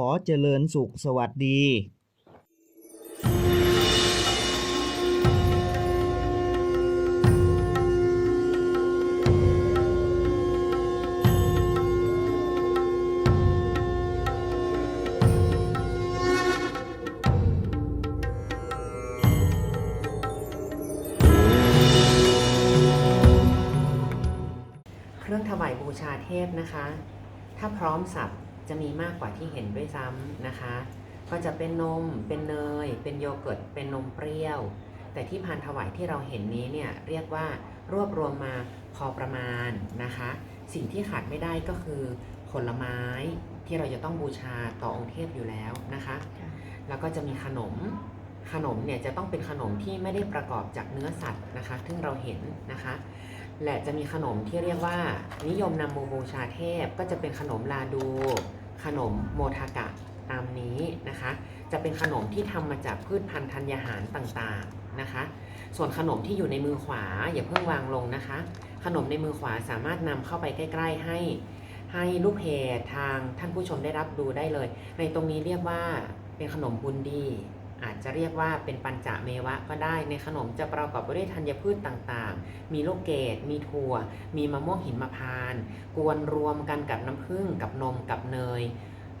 ขอเจริญสุขสวัสดีเครื่องถวายบูชาเทพนะคะ ถ้าพร้อมสับ จะมีมากกว่าที่เห็นด้วยซ้ำนะคะ ก็จะเป็นนม เป็นเนย เป็นโยเกิร์ต เป็นนมเปรี้ยว แต่ที่พานถวายที่เราเห็นนี้เนี่ยเรียกว่ารวบรวมมาพอประมาณนะคะ สิ่งที่ขาดไม่ได้ก็คือผลไม้ที่เราจะต้องบูชาต่อองค์เทพอยู่แล้วนะคะ แล้วก็จะมีขนมขนมเนี่ยจะต้องเป็นขนมที่ไม่ได้ประกอบจากเนื้อสัตว์นะคะซึ่งเราเห็นนะคะ และจะมีขนมที่เรียกว่า นิยมนำมาบูชาเทพ ก็จะเป็นขนมลาดู ขนมโมทากะตามนี้นะคะ จะเป็นขนมที่ทำมาจากพืชพันธุ์ธัญญาหารต่างๆนะคะ ส่วนขนมที่อยู่ในมือขวาอย่าเพิ่งวางลงนะคะ ขนมในมือขวาสามารถนำเข้าไปใกล้ ๆ ให้ให้ลูกเพจทางท่านผู้ชมได้รับดูได้เลย ในตรงนี้เรียกว่าเป็นขนมบุญดี จจะเรียกว่าเป็นปัญจเมวะก็ได้ ในขนมจะประกอบไปด้วยธัญพืชต่างๆ มีลูกเกด มีถั่ว มีมะม่วงหินมะพร้าน กวนรวมกันกับน้ำผึ้ง กับนม กับเนย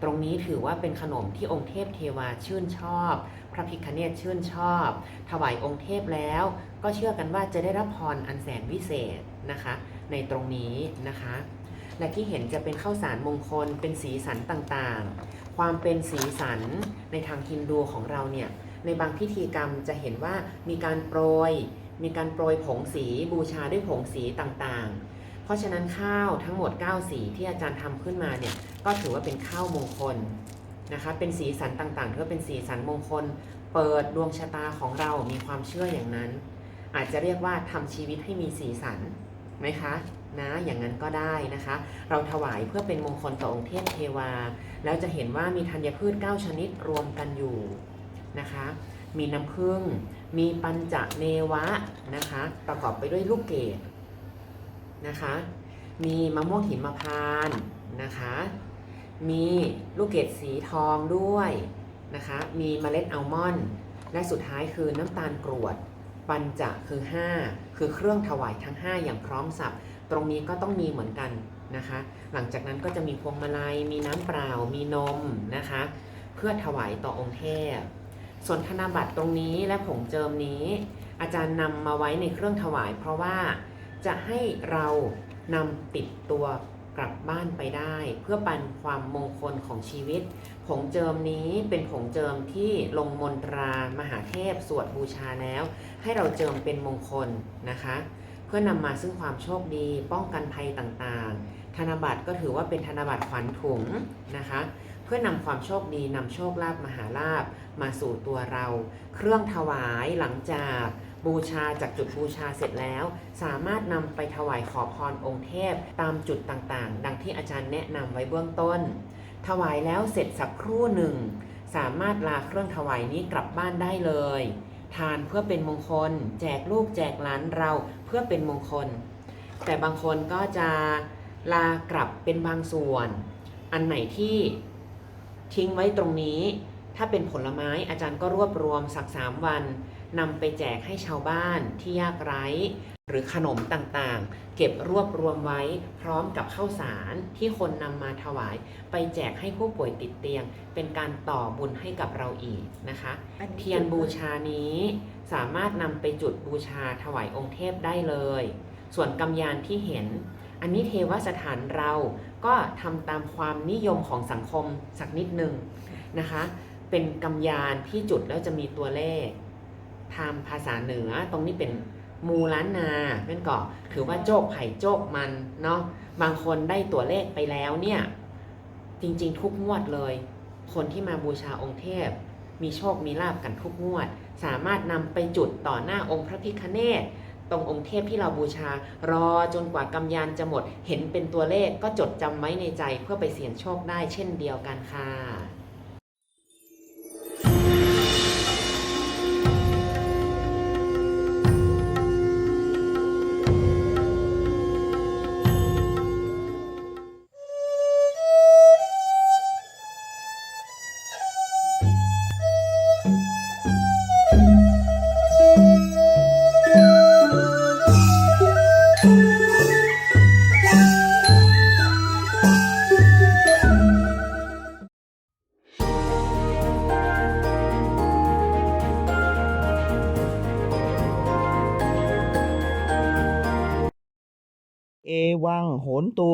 ตรงนี้ถือว่าเป็นขนมที่องค์เทพเทวาชื่นชอบ พระพิคเนตชื่นชอบ ถวายองค์เทพแล้ว ก็เชื่อกันว่าจะได้รับพรอันแสนวิเศษนะคะ ในตรงนี้นะคะ และที่เห็นจะเป็นข้าวสารมงคล เป็นสีสันต่างๆความเป็นสีสันในทางฮินดูของเราเนี่ย ในบางพิธีกรรมจะเห็นว่ามีการโปรย มีการโปรยผงสีบูชาด้วยผงสีต่างๆ เพราะฉะนั้นข้าวทั้งหมด 9 สีที่อาจารย์ทำขึ้นมาเนี่ยก็ถือว่าเป็นข้าวมงคลนะคะเป็นสีสันต่างๆถือว่าเป็นสีสันมงคล เปิดดวงชะตาของเรามีความเชื่ออย่างนั้น อาจจะเรียกว่าทำชีวิตให้มีสีสันไหมคะนะอย่างนั้นก็ได้นะคะ เราถวายเพื่อเป็นมงคลต่อองค์เทพเทวา แล้วจะเห็นว่ามีธัญพืช 9 ชนิดรวมกันอยู่ นะคะ มีน้ำผึ้งมีปัญจเมวะนะคะ ประกอบไปด้วยลูกเกดนะคะ มีมะม่วงหิมพานต์นะคะ มีลูกเกดสีทองด้วยนะคะ มีเมล็ดอัลมอนด์และสุดท้ายคือน้ำตาลกรวด ปัญจะคือ 5 คือเครื่องถวายทั้ง 5 อย่างพร้อมสับตรงนี้ก็ต้องมีเหมือนกันนะคะ หลังจากนั้นก็จะมีพวงมาลัย มีน้ำเปล่า มีนมนะคะ เพื่อถวายต่อองค์เทพ ส่วนธนบัตรตรงนี้และผงเจิมนี้ อาจารย์นำมาไว้ในเครื่องถวาย เพราะว่าจะให้เรานำติดตัวกลับบ้านไปได้ เพื่อปันความมงคลของชีวิต ผงเจิมนี้เป็นผงเจิมที่ลงมนตรามหาเทพสวดบูชาแล้ว ให้เราเจิมเป็นมงคลนะคะ เพื่อนำมาซึ่งความโชคดีป้องกันภัยต่างๆ ธนบัตรก็ถือว่าเป็นธนบัตรขวัญถุงนะคะ เพื่อนำความโชคดีนำโชคลาภมหาลาภมาสู่ตัวเรา เครื่องถวายหลังจากบูชาจากจุดบูชาเสร็จแล้ว สามารถนำไปถวายขอพรองค์เทพตามจุดต่างๆ ดังที่อาจารย์แนะนำไว้เบื้องต้น ถวายแล้วเสร็จสักครู่หนึ่ง สามารถลาเครื่องถวายนี้กลับบ้านได้เลย ทานเพื่อเป็นมงคล แจกลูกแจกหลานเราเพื่อเป็นมงคล แต่บางคนก็จะ ลากลับเป็นบางส่วน อันไหนที่ทิ้งไว้ตรงนี้ ถ้าเป็นผลไม้อาจารย์ก็รวบรวมสักสามวันนำไปแจกให้ชาวบ้านที่ยากไร้ หรือขนมต่างๆ เก็บรวบรวมไว้พร้อมกับข้าวสารที่คนนำมาถวาย ไปแจกให้ผู้ป่วยติดเตียง เป็นการต่อบุญให้กับเราอีกนะคะเทียนบูชานี้สามารถนำไปจุดบูชาถวายองค์เทพได้เลย ส่วนกำยานที่เห็น อันนี้เทวสถานเราก็ทำตามความนิยมของสังคมสักนิดหนึ่งนะคะ เป็นกำยานที่จุดแล้วจะมีตัวเลขทางภาษาเหนือตรงนี้เป็นมูล้านนาเป็นก่อถือว่าโจกไผ่โจกมันเนาะบางคนได้ตัวเลขไปแล้วเนี่ยจริงๆทุกงวดเลย คนที่มาบูชาองค์เทพ มีโชคมีลาบกันทุกงวด สามารถนำไปจุดต่อหน้าองค์พระพิฆเนศ ตรงองค์เทพที่เราบูชา รอจนกว่ากำยานจะหมด เห็นเป็นตัวเลขก็จดจำไว้ในใจเพื่อไปเสี่ยงโชคได้เช่นเดียวกันค่ะ เอวังโหนตุ